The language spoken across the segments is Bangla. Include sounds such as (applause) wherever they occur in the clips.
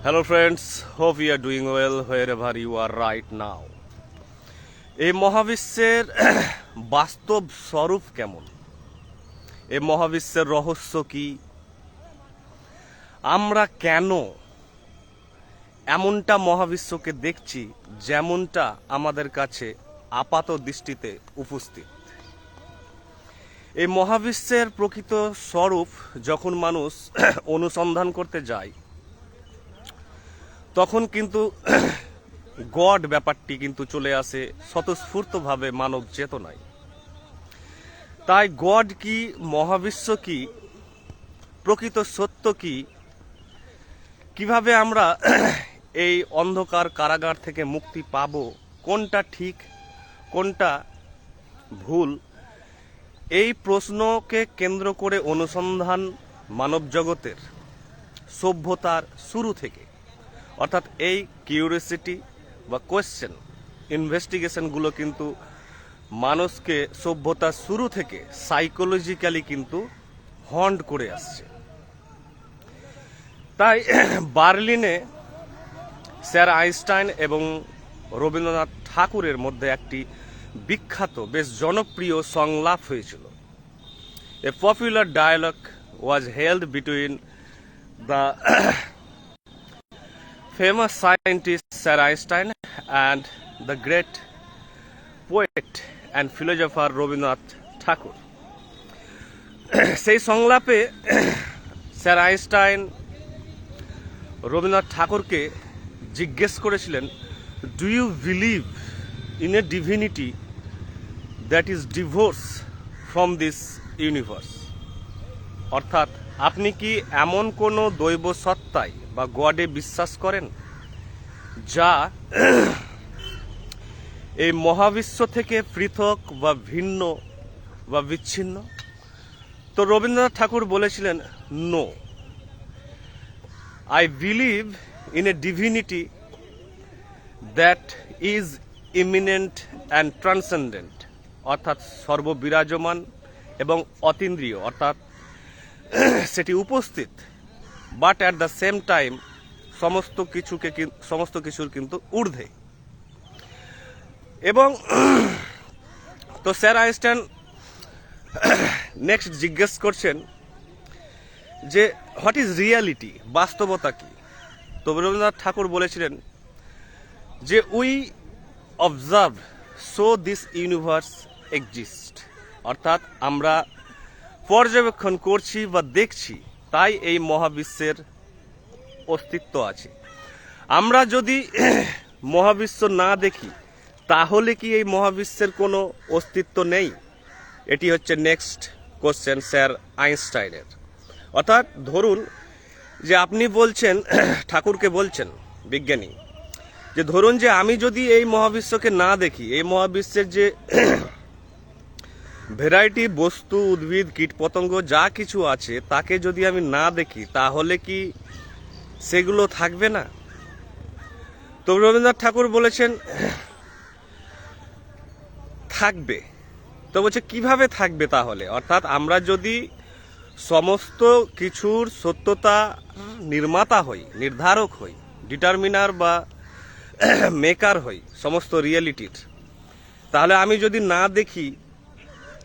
Hello, friends. Hope you doing well well wherever you are right now. এই মহাবিশ্বের (clears throat) বাস্তব স্বরূপ কেমন এই মহাবিশ্বের রহস্য কি আমরা কেন এমনটা মহাবিশ্বকে দেখছি যেমনটা আমাদের কাছে আপাত দৃষ্টিতে উপস্থিত এই মহাবিশ্বের প্রকৃত স্বরূপ যখন মানুষ (clears throat) অনুসন্ধান করতে যায় তখন কিন্তু (clears throat) গড ব্যাপারটি কিন্তু চলে আসে স্বতঃস্ফূর্তভাবে মানব চেতনায়। তাই গড কি, মহাবিশ্ব কি, প্রকৃত সত্য কি, কীভাবে আমরা (clears throat) এই অন্ধকার কারাগার থেকে মুক্তি পাব, কোনটা ঠিক, কোনটা ভুল, এই প্রশ্নকে কেন্দ্র করে অনুসন্ধান মানব জগতের সভ্যতার শুরু থেকে। অর্থাৎ এই কিউরিয়াসিটি বা কোয়েশ্চেন ইনভেস্টিগেশনগুলো কিন্তু মানুষকে সভ্যতার শুরু থেকে সাইকোলজিক্যালি কিন্তু হন্ড করে আসছে। তাই (clears throat) বার্লিনে স্যার আইনস্টাইন এবং রবীন্দ্রনাথ ঠাকুরের মধ্যে একটি বিখ্যাত, বেশ জনপ্রিয় সংলাপ হয়েছিল। A popular dialogue was held between the famous scientist Sir Einstein and the great poet and philosopher Rabindranath Thakur. (clears throat) সেই সংলাপে (clears throat) স্যার আইনস্টাইন রবীন্দ্রনাথ ঠাকুরকে জিজ্ঞেস করেছিলেন do you believe in a divinity that is divorce from this universe অর্থাৎ, আপনি কি এমন কোনো দৈব সত্তায় বা গডে বিশ্বাস করেন? যা এই মহাবিশ্ব থেকে পৃথক বা ভিন্ন বা বিচ্ছিন্ন? তো রবীন্দ্রনাথ ঠাকুর বলেছিলেন no I believe in a divinity that is immanent and transcendent অর্থাৎ সর্ববিরাজমান এবং অতীন্দ্রিয়, অর্থাৎ সেটি উপস্থিত। But at the same time সমস্ত কিছুকে সমস্ত কিছুর কিন্তু ঊর্ধ্বে। এবং (clears throat) তো স্যার আইনস্টাইন (clears throat) নেক্সট জিজ্ঞেস করছেন যে হোয়াট ইজ রিয়ালিটি বাস্তবতা কি? তো রবীন্দ্রনাথ ঠাকুর বলেছিলেন যে we observe so this universe exist অর্থাৎ আমরা পর্যবেক্ষণ করছি বা দেখছি তাই এই মহাবিশ্বের অস্তিত্ব আছে। আমরা যদি (clears throat) মহাবিশ্ব না দেখি, তাহলে কি এই মহাবিশ্বের কোনো অস্তিত্ব নেই? এটি হচ্ছে নেক্সট কোশ্চেন স্যার আইনস্টাইনের। অর্থাৎ ধরুন যে আপনি বলছেন, (clears throat) ঠাকুরকে বলছেন, বিজ্ঞানী, যে ধরুন যে আমি যদি এই মহাবিশ্বকে না দেখি, এই মহাবিশ্বের যে (clears throat) ভ্যারাইটি বস্তু, উদ্ভিদ কীটপতঙ্গ যা কিছু আছে, তাকে যদি আমি না দেখি, তাহলে কি সেগুলো থাকবে না? তো রবীন্দ্রনাথ ঠাকুর বলেছেন, থাকবে। তো বলছে, কীভাবে থাকবে তাহলে? অর্থাৎ আমরা যদি সমস্ত কিছুর সত্যতা নির্মাতা হই, নির্ধারক হই, ডিটারমিনার বা (clears throat) মেকার হই, সমস্ত রিয়েলিটির, তাহলে আমি যদি না দেখি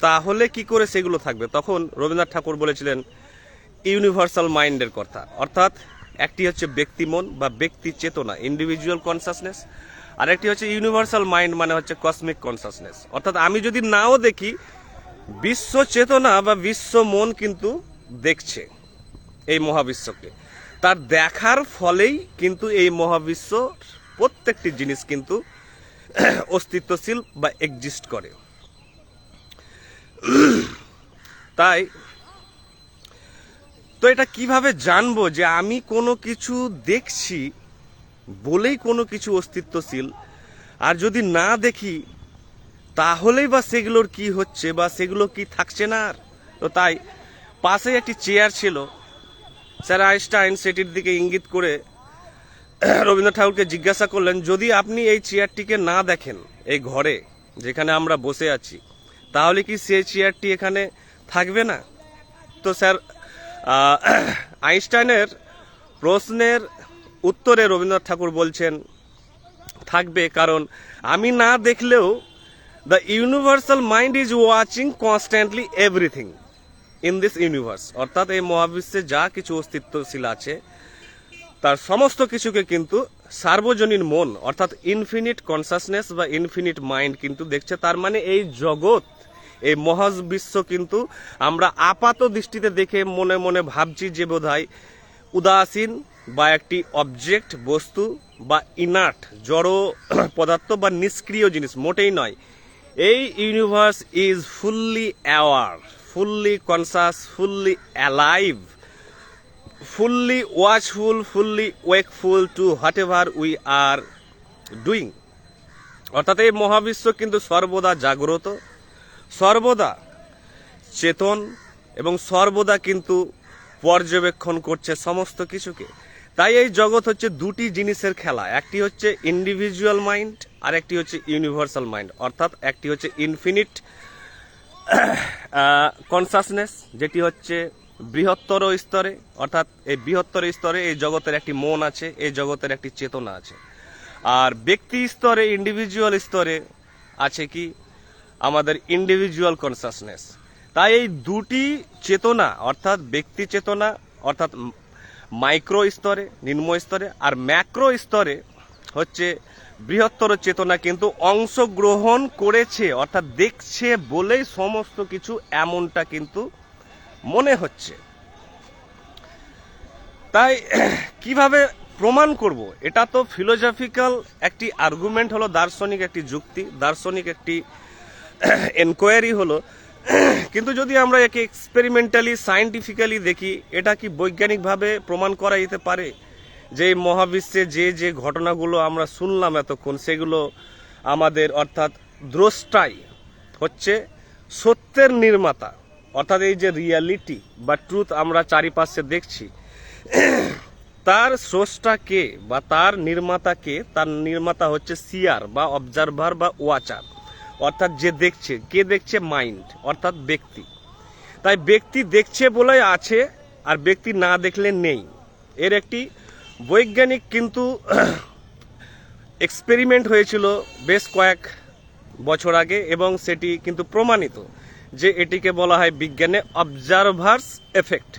তাহলে কি করে সেগুলো থাকবে? তখন রবীন্দ্রনাথ ঠাকুর বলেছিলেন ইউনিভার্সাল মাইন্ডের কথা অর্থাৎ একটি হচ্ছে ব্যক্তিমন বা ব্যক্তি চেতনা ইন্ডিভিজুয়াল কনসাসনেস আর একটি হচ্ছে ইউনিভার্সাল মাইন্ড মানে হচ্ছে কসমিক কনসাসনেস অর্থাৎ আমি যদি নাও দেখি, বিশ্ব চেতনা বা বিশ্ব মন কিন্তু দেখছে এই মহাবিশ্বকে। তার দেখার ফলেই কিন্তু এই মহাবিশ্ব প্রত্যেকটি জিনিস কিন্তু অস্তিত্বশীল বা এক্সিস্ট করে। তাই, তো এটা কীভাবে জানব যে আমি কোনো কিছু দেখছি বলেই কোনো কিছু অস্তিত্বশীল? আর যদি না দেখি, তাহলেই বা সেগুলোর কি হচ্ছে বা সেগুলো কি থাকছে না আর? তো তাই, পাশে একটি চেয়ার ছিল। স্যার আইনস্টাইন সেটির দিকে ইঙ্গিত করে রবীন্দ্রনাথ ঠাকুরকে জিজ্ঞাসা করলেন, যদি আপনি এই চেয়ারটিকে না দেখেন, এই ঘরে যেখানে আমরা বসে আছি তাহলে কি সেই চেয়ারটি এখানে থাকবে না? তো স্যার (coughs) আইনস্টাইনের প্রশ্নের উত্তরে রবীন্দ্রনাথ ঠাকুর বলছেন, থাকবে কারণ আমি না দেখলেও the universal mind is watching constantly everything in this universe অর্থাৎ এই মহাবিশ্বে যা কিছু অস্তিত্বশীল আছে, তার সমস্ত কিছুকে কিন্তু সার্বজনীন মন, অর্থাৎ ইনফিনিট কনসাসনেস বা ইনফিনিট মাইন্ড কিন্তু দেখছে। তার মানে এই জগৎ এই মহাবিশ্ব কিন্তু আমরা আপাত দৃষ্টিতে দেখে মনে মনে ভাবছি যে বোধহয় উদাসীন বা একটি অবজেক্ট বস্তু বা ইনার্ট জড় (clears throat) পদার্থ বা নিষ্ক্রিয় জিনিস মোটেই নয়। এই universe is fully aware fully conscious fully alive fully watchful, fully wakeful to whatever we are doing অর্থাৎ এই মহাবিশ্ব কিন্তু সর্বদা জাগ্রত। সর্বদা চেতন এবং সর্বদা কিন্তু পর্যবেক্ষণ করছে সমস্ত কিছুকে। তাই এই জগৎ হচ্ছে দুটি জিনিসের খেলা, একটি হচ্ছে ইন্ডিভিজুয়াল মাইন্ড আর একটি হচ্ছে ইউনিভার্সাল মাইন্ড অর্থাৎ একটি হচ্ছে ইনফিনিট কনসাসনেস যেটি হচ্ছে বৃহত্তর স্তরে, অর্থাৎ এই বৃহত্তর স্তরে এই জগতের একটি মন আছে, এই জগতের একটি চেতনা আছে। আর ব্যক্তি স্তরে ইন্ডিভিজুয়াল স্তরে আছে কি? আমাদের ইন্ডিভিজুয়াল কনসাসনেস তাই এই দুটি চেতনা, অর্থাৎ ব্যক্তি চেতনা, অর্থাৎ মাইক্রো স্তরে, নিম্ন স্তরে আর ম্যাক্রো স্তরে হচ্ছে বৃহত্তর চেতনা কিন্তু অংশগ্রহণ করেছে, অর্থাৎ দেখছে বলেই সমস্ত কিছু এমনটা কিন্তু মনে হচ্ছে। তাই (clears throat) কীভাবে প্রমাণ করব? এটা তো ফিলোজফিক্যাল একটি আর্গুমেন্ট হলো দার্শনিক একটি যুক্তি, দার্শনিক একটি এনকোয়ারি হলো, কিন্তু যদি আমরা একে এক্সপেরিমেন্টালি সায়েন্টিফিক্যালি দেখি, এটা কি বৈজ্ঞানিকভাবে প্রমাণ করা যেতে পারে? যে মহাবিশ্বে যে যে ঘটনাগুলো আমরা শুনলাম এতক্ষণ, সেগুলো আমাদের অর্থাৎ দ্রষ্টাই হচ্ছে সত্যের নির্মাতা, অর্থাৎ এই যে রিয়ালিটি বা ট্রুথ আমরা চারিপাশে দেখছি, তার স্রষ্টা কে বা তার নির্মাতা কে, তার নির্মাতা হচ্ছে সিয়ার বা অবজারভার বা ওয়াচার অর্থাৎ যে দেখছে, কে দেখছে মাইন্ড, অর্থাৎ ব্যক্তি। তাই ব্যক্তি দেখছে বলে আছে, আর ব্যক্তি না দেখলে নেই। এর একটি বৈজ্ঞানিক কিন্তু (clears throat) এক্সপেরিমেন্ট হয়েছিল বেশ কয়েক বছর আগে, এবং সেটি কিন্তু প্রমাণিত যে এটিকে বলা হয় বিজ্ঞানে অবজারভার্স এফেক্ট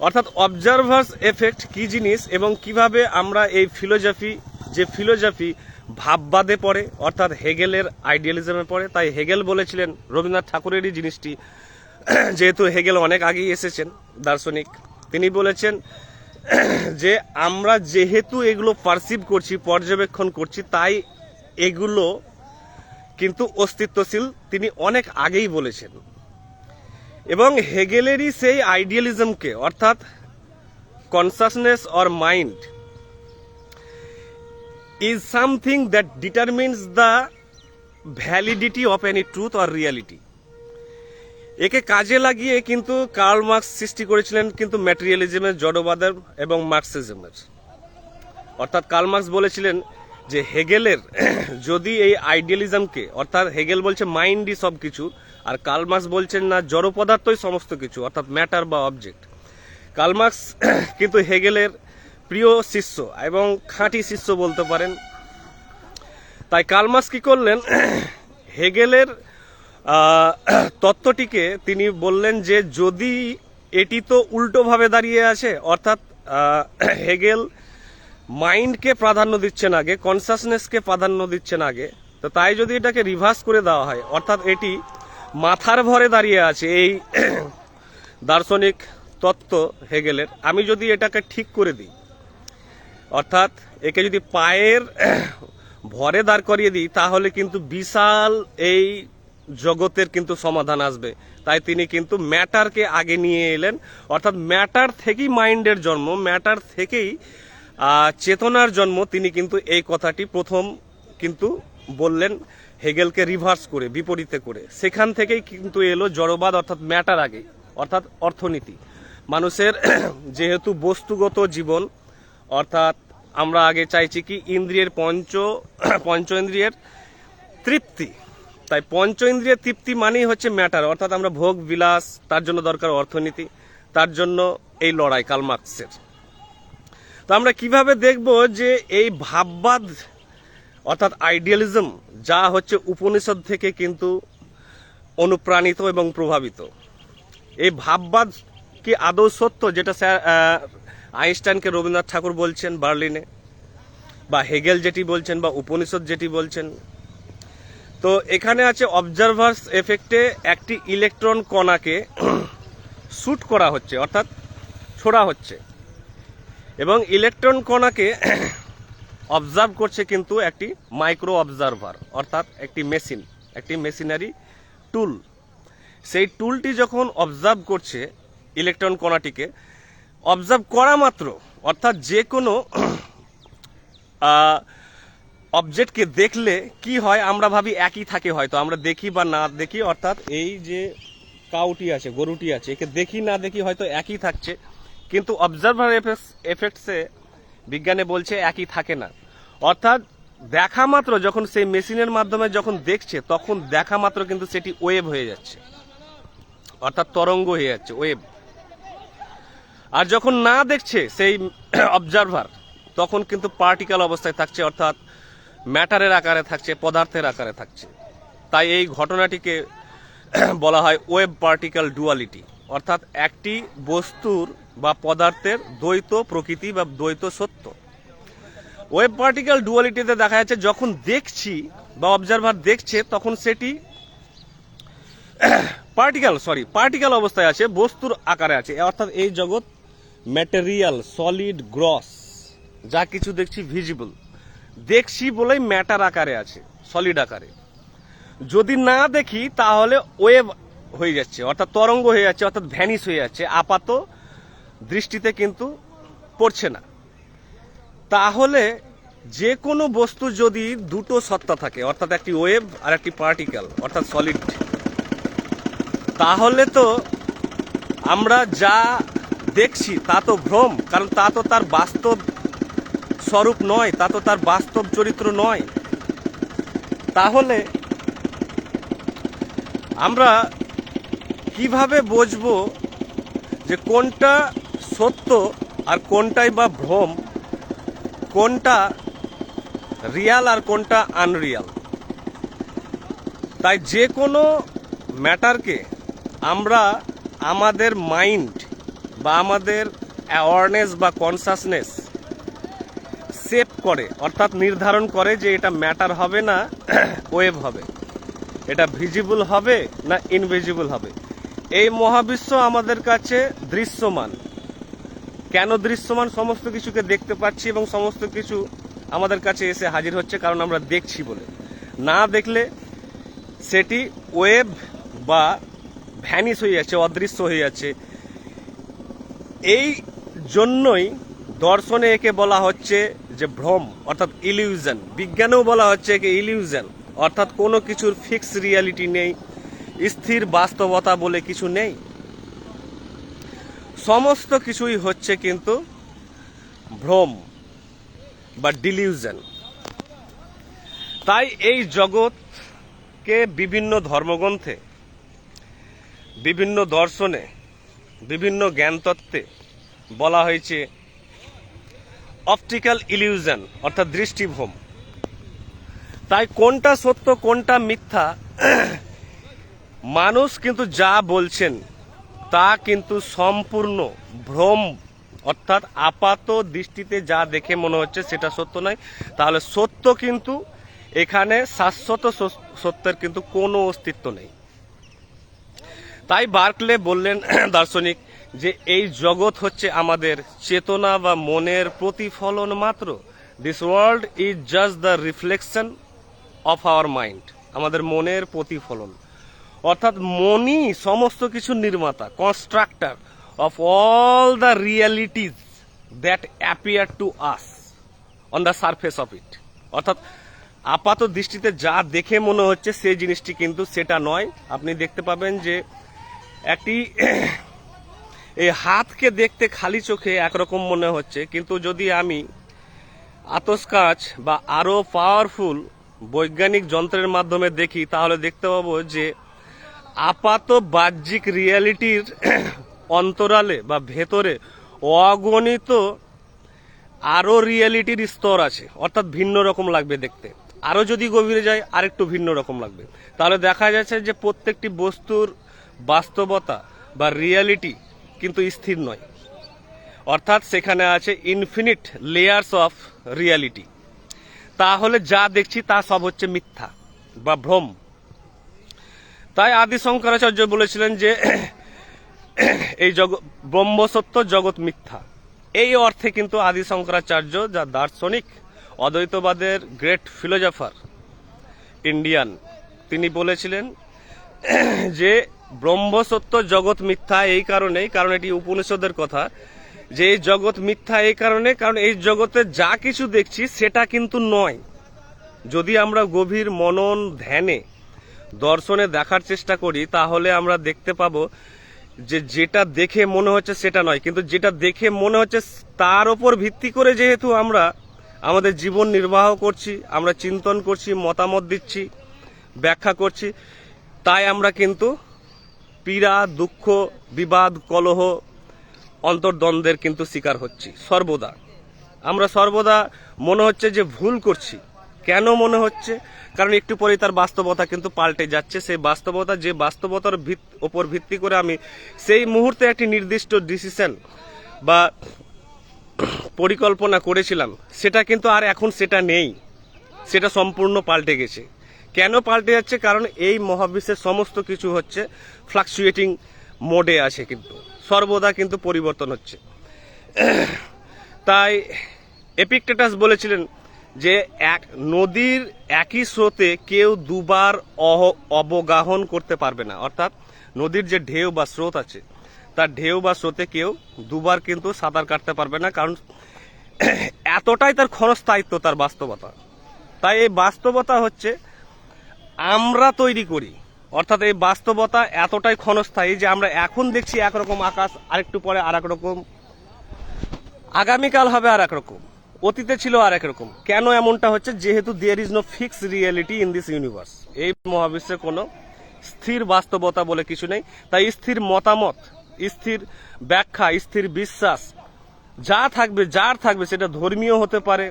অর্থাৎ অবজারভার্স এফেক্ট কি জিনিস এবং কীভাবে আমরা এই ফিলোজফি যে ফিলোজফি ভাববাদে পড়ে, অর্থাৎ হেগেলের আইডিয়ালিজমে পড়ে। তাই হেগেল বলেছিলেন, রবীন্দ্রনাথ ঠাকুরেরই জিনিসটি। (clears throat) যেহেতু হেগেল অনেক আগেই এসেছেন, দার্শনিক, তিনি বলেছেন, (clears throat) যে আমরা যেহেতু এগুলো পারসিভ করছি, পর্যবেক্ষণ করছি, তাই এগুলো কিন্তু অস্তিত্বশীল, তিনি অনেক আগেই বলেছেন। এবং হেগেলেরই সেই আইডিয়ালিজমকে অর্থাৎ consciousness or mind is something that determines the validity of any truth or reality একে কাজে লাগিয়ে কিন্তু কার্ল মার্কস সৃষ্টি করেছিলেন কিন্তু ম্যাটেরিয়ালিজমের জড়বাদের এবং মার্কসিজমের অর্থাৎ কার্ল মার্কস বলেছিলেন যে হেগেলের (clears throat) যদি এই আইডিয়ালিজমকে অর্থাৎ হেগেল বলছে মাইন্ডই সব কিছু আর কালমার্কস বলছেন না জড় পদার্থই সমস্ত কিছু, অর্থাৎ ম্যাটার বা অবজেক্ট কালমার্কস (clears throat) কিন্তু হেগেলের প্রিয় শিষ্য এবং খাঁটি শিষ্য বলতে পারেন। তাই কালমার্কস কি করলেন? (clears throat) হেগেলের (clears throat) তত্ত্বটিকে তিনি বললেন যে, যদি এটি তো উল্টোভাবে দাঁড়িয়ে আছে, অর্থাৎ (clears throat) হেগেল মাইন্ডকে প্রাধান্য দিচ্ছেন আগে, কনসাসনেসকে প্রাধান্য দিচ্ছেন আগে, তো তাই যদি এটাকে রিভার্স করে দেওয়া হয়, অর্থাৎ এটি মাথার ভরে দাঁড়িয়ে আছে এই দার্শনিক তত্ত্ব হেগেলের, আমি যদি এটাকে ঠিক করে দিই। অর্থাৎ একে যদি পায়ের ভরে দাঁড় করিয়ে দিই, তাহলে কিন্তু বিশাল এই জগতের কিন্তু সমাধান আসবে। তাই তিনি কিন্তু ম্যাটারকে আগে নিয়ে এলেন। অর্থাৎ ম্যাটার থেকেই মাইন্ডের জন্ম, ম্যাটার থেকেই চেতনার জন্ম তিনি কিন্তু এই কথাটি প্রথম কিন্তু বললেন হেগেলকে রিভার্স করে, বিপরীতে করে। সেখান থেকেই কিন্তু এলো জড়বাদ, অর্থাৎ ম্যাটার আগে, অর্থাৎ অর্থনীতি। মানুষের (clears throat) যেহেতু বস্তুগত জীবন অর্থাৎ আমরা আগে চাইছি কি ইন্দ্রিয়ের পঞ্চ (clears throat) পঞ্চ ইন্দ্রিয়ের তৃপ্তি। তাই পঞ্চ ইন্দ্রিয়ের তৃপ্তি মানেই হচ্ছে ম্যাটার অর্থাৎ আমরা ভোগ, বিলাস, তার জন্য দরকার অর্থনীতি, তার জন্য এই লড়াই কালমার্কসের তো আমরা কীভাবে দেখব যে এই ভাববাদ, অর্থাৎ আইডিয়ালিজম যা হচ্ছে উপনিষদ থেকে কিন্তু অনুপ্রাণিত এবং প্রভাবিত। এই ভাববাদ কি আদৌ সত্য যেটা স্যার আইনস্টাইনকে রবীন্দ্রনাথ ঠাকুর বলছেন বার্লিনে? বা হেগেল যেটি বলছেন বা উপনিষদ যেটি বলছেন? তো এখানে আছে অবজারভার্স এফেক্টে একটি ইলেকট্রন কণাকে (clears throat) শ্যুট করা হচ্ছে, অর্থাৎ ছোড়া হচ্ছে। এবং ইলেকট্রন কণাকে (clears throat) অবজার্ভ করছে কিন্তু একটি মাইক্রো অবজারভার অর্থাৎ একটি মেশিন একটি মেশিনারি টুল সেই টুলটি যখন অবজার্ভ করছে ইলেকট্রন কণাটিকে অবজার্ভ করা মাত্র, অর্থাৎ যে কোনো অবজেক্টকে দেখলে কি হয়, আমরা ভাবি একই থাকে হয়তো, আমরা দেখি বা না দেখি, অর্থাৎ এই যে কাউটি আছে, গরুটি আছে, একে দেখি না দেখি হয়তো একই থাকছে, কিন্তু অবজারভার এফেক্টসে বিজ্ঞানে বলছে একই থাকে না। অর্থাৎ দেখা মাত্র, যখন সেই মেশিনের মাধ্যমে যখন দেখছে, তখন দেখা মাত্র কিন্তু সেটি ওয়েভ হয়ে যাচ্ছে, অর্থাৎ তরঙ্গ হয়ে যাচ্ছে ওয়েভ আর যখন না দেখছে সেই অবজারভার তখন কিন্তু পার্টিকেল অবস্থায় থাকছে, অর্থাৎ ম্যাটারের আকারে থাকছে, পদার্থের আকারে থাকছে। তাই এই ঘটনাটিকে (clears throat) বলা হয় ওয়েব পার্টিকেল ডুয়ালিটি অর্থাৎ একটি বস্তুর বা পদার্থের দ্বৈত প্রকৃতি বা দ্বৈত সত্য। ওয়েব পার্টিকেল ডুয়ালিটিতে দেখা যাচ্ছে, যখন দেখছি বা অবজারভার দেখছে, তখন সেটি পার্টিকেল সরি পার্টিকেল অবস্থায় আছে, বস্তুর আকারে আছে, অর্থাৎ এই জগৎ ম্যাটেরিয়াল সলিড গ্রস যা কিছু দেখছি ভিজিবল দেখছি বলেই ম্যাটার আকারে আছে সলিড আকারে। যদি না দেখি, তাহলে ওয়েভ হয়ে যাচ্ছে, অর্থাৎ তরঙ্গ হয়ে যাচ্ছে, অর্থাৎ ভ্যানিস হয়ে যাচ্ছে, আপাত দৃষ্টিতে কিন্তু পড়ছে না। তাহলে যে কোনো বস্তু যদি দুটো সত্তা থাকে, অর্থাৎ একটি ওয়েভ আর একটি পার্টিকেল অর্থাৎ সলিড তাহলে তো আমরা যা দেখছি, তা তো ভ্রম, কারণ তা তো তার বাস্তব স্বরূপ নয়, তা তো তার বাস্তব চরিত্র নয়। তাহলে আমরা কীভাবে বুঝব যে কোনটা সত্য আর কোনটাই বা ভ্রম, কোনটা রিয়াল আর কোনটা আনরিয়াল? তাই যে কোনো ম্যাটারকে আমরা আমাদের মাইন্ড বা আমাদের অ্যাওয়ারনেস বা কনসাসনেস সেভ করে, অর্থাৎ নির্ধারণ করে যে এটা ম্যাটার হবে না (clears throat) ওয়েভ হবে। এটা ভিজিবল হবে না ইনভিজিবল হবে। এই মহাবিশ্ব আমাদের কাছে দৃশ্যমান। কেন দৃশ্যমান? সমস্ত কিছুকে দেখতে পাচ্ছি এবং সমস্ত কিছু আমাদের কাছে এসে হাজির হচ্ছে, কারণ আমরা দেখছি বলে। না দেখলে সেটি ওয়েব বা ভ্যানিস হয়ে যাচ্ছে, অদৃশ্য হয়ে যাচ্ছে। এই জন্যই দর্শনে একে বলা হচ্ছে যে ভ্রম, অর্থাৎ ইলিউশন বিজ্ঞানেও বলা হচ্ছে একে ইলিউশন অর্থাৎ কোনো কিছুর ফিক্স রিয়ালিটি নেই, স্থির বাস্তবতা বলে কিছু নেই। সমস্ত কিছুই হচ্ছে কিন্তু ভ্রম বা ডিলিউশন তাই এই জগৎকে বিভিন্ন ধর্মগ্রন্থে, বিভিন্ন দর্শনে বিভিন্ন জ্ঞানতত্ত্বে বলা হয়েছে অপটিক্যাল ইলিউশন, অর্থাৎ দৃষ্টিভ্রম। তাই কোনটা সত্য, কোনটা মিথ্যা, মানুষ কিন্তু যা বলছেন, তা কিন্তু সম্পূর্ণ ভ্রম, অর্থাৎ আপাত দৃষ্টিতে যা দেখে মনে হচ্ছে সেটা সত্য নয়। তাহলে সত্য কিন্তু এখানে শাশ্বত সত্যের কিন্তু কোনো অস্তিত্ব নেই। তাই বার্কলে বললেন (clears throat) দার্শনিক যে এই জগৎ হচ্ছে আমাদের চেতনা বা মনের প্রতিফলন মাত্র। This world is just the reflection of our mind আমাদের মনের প্রতিফলন। অর্থাৎ মনই সমস্ত কিছুর নির্মাতা constructor of all the realities that appear to us on the surface of it অর্থাৎ আপাত দৃষ্টিতে যা দেখে মনে হচ্ছে, সেই জিনিসটি কিন্তু সেটা নয়। আপনি দেখতে পাবেন যে একটি (coughs) এই হাতকে দেখতে খালি চোখে একরকম মনে হচ্ছে, কিন্তু যদি আমি আতস বা আরও পাওয়ারফুল বৈজ্ঞানিক যন্ত্রের মাধ্যমে দেখি, তাহলে দেখতে পাবো যে আপাত বাহ্যিক রিয়ালিটির (coughs) অন্তরালে বা ভেতরে অগণিত আরও রিয়েলিটির স্তর আছে, অর্থাৎ ভিন্ন রকম লাগবে দেখতে। আরও যদি গভীরে যায় আরেকটু ভিন্ন রকম লাগবে। তাহলে দেখা যাচ্ছে যে প্রত্যেকটি বস্তুর বাস্তবতা বা রিয়ালিটি কিন্তু স্থির নয়। অর্থাৎ সেখানে আছে ইনফিনিট লেয়ার্স অফ রিয়ালিটি তাহলে যা দেখছি তা সব হচ্ছে মিথ্যা বা ভ্রম। তাই আদি শঙ্করাচার্য বলেছিলেন যে (clears throat) এই জগৎ ব্রহ্মসত্য জগৎ মিথ্যা। এই অর্থে কিন্তু আদি শঙ্করাচার্য যা দার্শনিক, অদ্বৈতবাদের গ্রেট ফিলোজফার ইন্ডিয়ান তিনি বলেছিলেন যে ব্রহ্মসত্য জগৎ মিথ্যা এই কারণেই, কারণ এটি উপনিষদের কথা, যে এই জগৎ মিথ্যা এই কারণে, কারণ এই জগতে যা কিছু দেখছি সেটা কিন্তু নয়। যদি আমরা গভীর মনন ধ্যানে, দর্শনে দেখার চেষ্টা করি, তাহলে আমরা দেখতে পাবো যে যেটা দেখে মনে হচ্ছে সেটা নয়। কিন্তু যেটা দেখে মনে হচ্ছে তার ওপর ভিত্তি করে যেহেতু আমরা আমাদের জীবন নির্বাহ করছি, আমরা চিন্তন করছি, মতামত দিচ্ছি, ব্যাখ্যা করছি, তাই আমরা কিন্তু পীড়া, দুঃখ, বিবাদ, কলহ, অন্তর্দ্বন্দ্বের কিন্তু শিকার হচ্ছি, সর্বদা। আমরা সর্বদা মনে হচ্ছে যে ভুল করছি। কেন মনে হচ্ছে? কারণ একটু পরেই তার বাস্তবতা কিন্তু পাল্টে যাচ্ছে। সেই বাস্তবতা, যে বাস্তবতার ভিত- ওপর ভিত্তি করে আমি সেই মুহূর্তে একটি নির্দিষ্ট ডিসিশন বা পরিকল্পনা করেছিলাম। সেটা কিন্তু আর এখন সেটা নেই। সেটা সম্পূর্ণ পাল্টে গেছে। কেন পাল্টে যাচ্ছে? কারণ এই মহাবিশ্বের সমস্ত কিছু হচ্ছে ফ্লাকচুয়েটিং মোডে আছে কিন্তু। সর্বদা কিন্তু পরিবর্তন হচ্ছে। তাই এপিকটেটাস বলেছিলেন যে এক নদীর একই স্রোতে কেউ দুবার অহ- অবগাহন করতে পারবে না। অর্থাৎ নদীর যে ঢেউ বা স্রোত আছে, তার ঢেউ বা স্রোতে কেউ দুবার কিন্তু সাঁতার কাটতে পারবে না, কারণ এতটাই তার ক্ষণস্থায়িত্ব, তার বাস্তবতা। তাই এই বাস্তবতা হচ্ছে আমরা তৈরি করি। অর্থাৎ এই বাস্তবতা এতটাই ক্ষণস্থায়ী যে আমরা এখন দেখছি একরকম আকাশ, আরেকটু পরে আর রকম আগামীকাল হবে আর রকম অতীতে ছিল আর রকম কেন এমনটা হচ্ছে? যেহেতু there is no fix reality in this universe এই মহাবিশ্বে কোনো স্থির বাস্তবতা বলে কিছু নেই। তাই স্থির মতামত, স্থির ব্যাখ্যা, স্থির বিশ্বাস, যা থাকবে, যার থাকবে, সেটা ধর্মীয় হতে পারে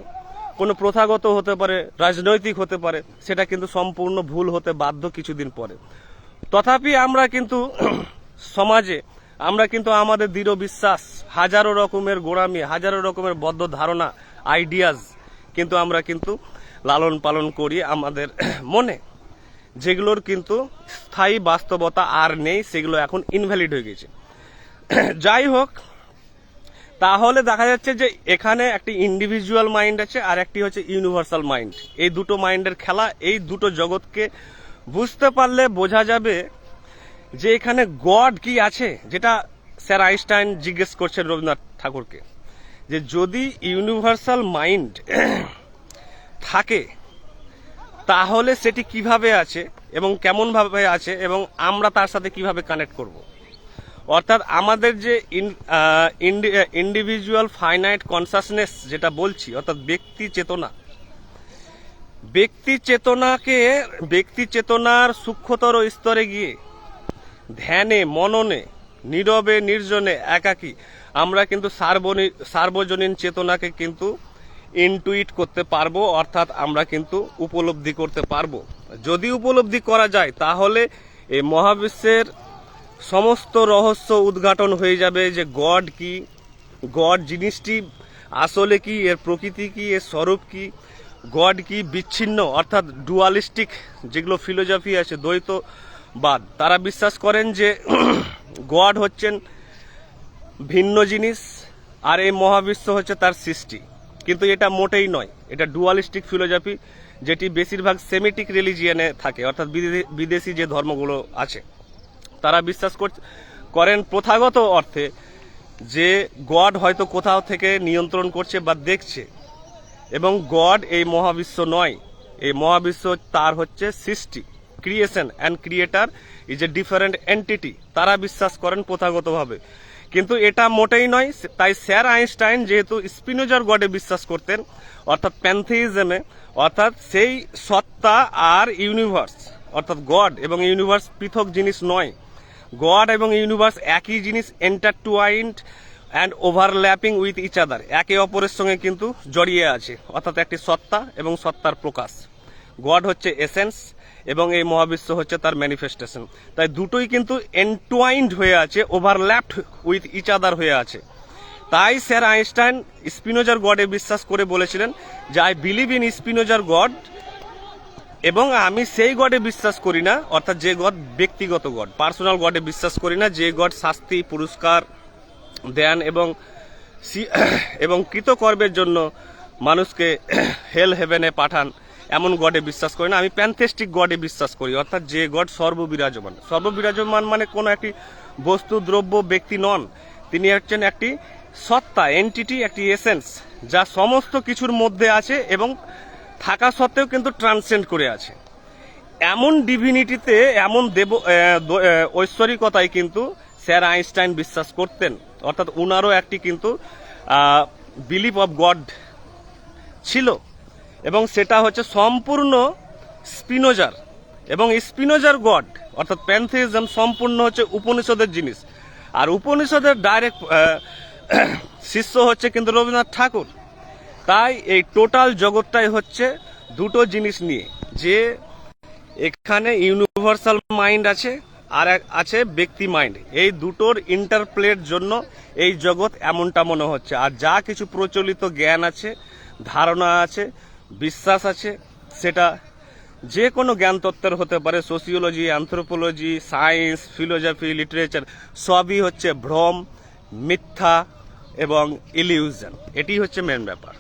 কোনো প্রথাগত হতে পারে, রাজনৈতিক হতে পারে, সেটা কিন্তু সম্পূর্ণ ভুল হতে বাধ্য কিছুদিন পরে। তথাপি আমরা কিন্তু (clears throat) সমাজে, আমরা কিন্তু আমাদের দৃঢ় বিশ্বাস, হাজারো রকমের গোড়ামি, হাজারো রকমের বদ্ধ ধারণা আইডিয়াজ কিন্তু আমরা কিন্তু লালন পালন করি আমাদের (clears throat) মনে। যেগুলোর কিন্তু স্থায়ী বাস্তবতা আর নেই, সেগুলো এখন ইনভ্যালিড হয়ে গেছে। (clears throat) যাই হোক তাহলে দেখা যাচ্ছে যে এখানে একটি ইন্ডিভিজুয়াল মাইন্ড আছে আর একটি হচ্ছে ইউনিভার্সাল মাইন্ড এই দুটো মাইন্ডের খেলা, এই দুটো জগৎকে বুঝতে পারলে বোঝা যাবে যে এখানে গড কি আছে, যেটা স্যার আইনস্টাইন জিজ্ঞেস করছেন রবীন্দ্রনাথ ঠাকুরকে। যে যদি ইউনিভার্সাল মাইন্ড (clears throat) থাকে, তাহলে সেটি কীভাবে আছে এবং কেমন ভাবে আছে এবং আমরা তার সাথে কীভাবে কানেক্ট করব? অর্থাৎ আমাদের যে ইন্ডিভিজুয়াল ফাইনাইট কনসাসনেস যেটা বলছি, অর্থাৎ ব্যক্তি চেতনা। ব্যক্তি চেতনাকে, ব্যক্তি চেতনার সূক্ষ্মতর স্তরে গিয়ে ধ্যানে, মননে, নীরবে, নির্জনে, একাকী, আমরা কিন্তু সার্বজনীন চেতনাকে কিন্তু ইনটুইট করতে পারব, অর্থাৎ আমরা কিন্তু উপলব্ধি করতে পারব। যদি উপলব্ধি করা যায়, তাহলে এই মহাবিশ্বের সমস্ত রহস্য উদ্ঘাটন হয়ে যাবে যে গড কি? গড জিনিসটি আসলে কি? এর প্রকৃতি কি? এর স্বরূপ কি? গড কি বিচ্ছিন্ন? অর্থাৎ ডুয়ালিস্টিক যেগুলো ফিলোজফি আছে, দ্বৈতবাদ, তারা বিশ্বাস করেন যে (clears throat) গড হচ্ছেন ভিন্ন জিনিস আর এই মহাবিশ্ব হচ্ছে তার সৃষ্টি। কিন্তু এটা মোটেই নয়। এটা ডুয়ালিস্টিক ফিলোজফি যেটি বেশিরভাগ সেমিটিক রিলিজিয়ানে থাকে, অর্থাৎ বিদে- বিদেশি যে ধর্মগুলো আছে। তারা বিশ্বাস কর- করেন প্রথাগত অর্থে যে গড হয়তো কোথাও থেকে নিয়ন্ত্রণ করছে বা দেখছে। এবং গড এই মহাবিশ্ব নয়, এই মহাবিশ্ব তার হচ্ছে সৃষ্টি creation and creator is a different entity তারা বিশ্বাস করেন প্রথাগতভাবে। কিন্তু এটা মোটেই নয়, তাই স্যার আইনস্টাইন যেহেতু স্পিনোজার গডে বিশ্বাস করতেন, অর্থাৎ প্যান্থিজমে অর্থাৎ সেই সত্তা আর ইউনিভার্স অর্থাৎ গড এবং ইউনিভার্স পৃথক জিনিস নয়। গড এবং ইউনিভার্স একই জিনিস intertwined and overlapping with each other একে অপরের সঙ্গে কিন্তু জড়িয়ে আছে, অর্থাৎ একটি সত্তা এবং সত্তার প্রকাশ। গড হচ্ছে এসেন্স এবং এই মহাবিশ্ব হচ্ছে তার ম্যানিফেস্টেশন তাই দুটোই কিন্তু এন্টোয়াইন্ড হয়ে আছে ওভারল্যাপড উইথ ইচ আদার হয়ে আছে। তাই স্যার আইনস্টাইন স্পিনোজার গডে বিশ্বাস করে বলেছিলেন যে আই বিলিভ ইন স্পিনোজার গড এবং আমি সেই গডে বিশ্বাস করি না, অর্থাৎ যে গড ব্যক্তিগত গড, পার্সোনাল গডে বিশ্বাস করি না, যে গড শাস্তি, পুরস্কার দেন এবং এবং কৃতকর্মের জন্য মানুষকে হেল হেভেনে পাঠান, এমন গডে বিশ্বাস করি না। আমি প্যান্থেস্টিক গডে বিশ্বাস করি, অর্থাৎ যে গড সর্ববিরাজমান। সর্ববিরাজমান মানে কোনো একটি বস্তু, দ্রব্য, ব্যক্তি নন। তিনি হচ্ছেন একটি সত্তা এন্টিটি একটি এসেন্স যা সমস্ত কিছুর মধ্যে আছে এবং থাকা সত্ত্বেও কিন্তু ট্রান্সেন্ড করে আছে। এমন ডিভিনিটিতে এমন দেব ঐশ্বরিকতায় কিন্তু স্যার আইনস্টাইন বিশ্বাস করতেন। অর্থাৎ উনারও একটি কিন্তু বিলিভ অফ গড ছিল। এবং সেটা হচ্ছে সম্পূর্ণ স্পিনোজার। এবং স্পিনোজার গড, অর্থাৎ প্যান্থিজম সম্পূর্ণ হচ্ছে উপনিষদের জিনিস। আর উপনিষদের ডাইরেক্ট শিষ্য হচ্ছে কিন্তু রবীন্দ্রনাথ ঠাকুর। তাই এই টোটাল জগৎটাই হচ্ছে দুটো জিনিস নিয়ে, যে এখানে ইউনিভার্সাল মাইন্ড আছে আর আছে ব্যক্তি মাইন্ড এই দুটোর ইন্টারপ্লের জন্য এই জগৎ এমনটা মনে হচ্ছে। আর যা কিছু প্রচলিত জ্ঞান আছে, ধারণা আছে, বিশ্বাস আছে, সেটা যে কোনো জ্ঞান তত্ত্বের হতে পারে sociology anthropology science philosophy literature সবই হচ্ছে ভ্রম, মিথ্যা এবং ইলিউশন এটি হচ্ছে মেন ব্যাপার।